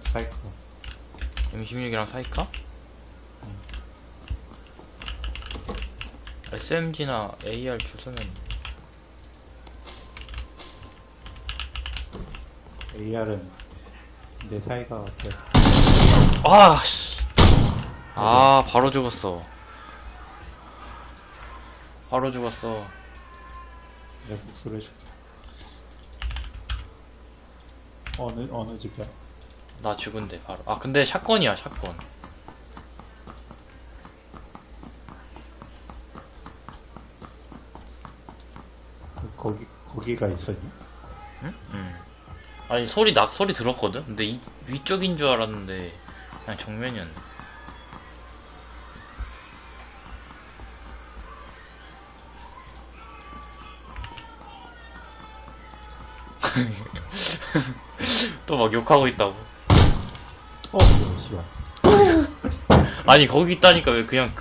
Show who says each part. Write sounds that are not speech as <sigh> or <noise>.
Speaker 1: 사이코.
Speaker 2: M16이랑 사이카? SMG나 AR 주소면
Speaker 1: AR은 내 사이가 어때?
Speaker 2: 아, 씨. 아, 바로 죽었어. 바로 죽었어.
Speaker 1: 내 목소리 해줄게. 어느 어느 집이야?
Speaker 2: 나 죽은데, 바로. 아, 근데 샷건이야, 샷건.
Speaker 1: 거기 거기가 있었니?
Speaker 2: 응? 응. 아니, 소리, 나, 소리 들었거든? 근데 이, 위쪽인 줄 알았는데, 그냥 정면이었네. <laughs> <laughs> 또 막 욕하고 있다고.
Speaker 1: 어, 씨발.
Speaker 2: 아니, 거기 있다니까 왜 그냥 그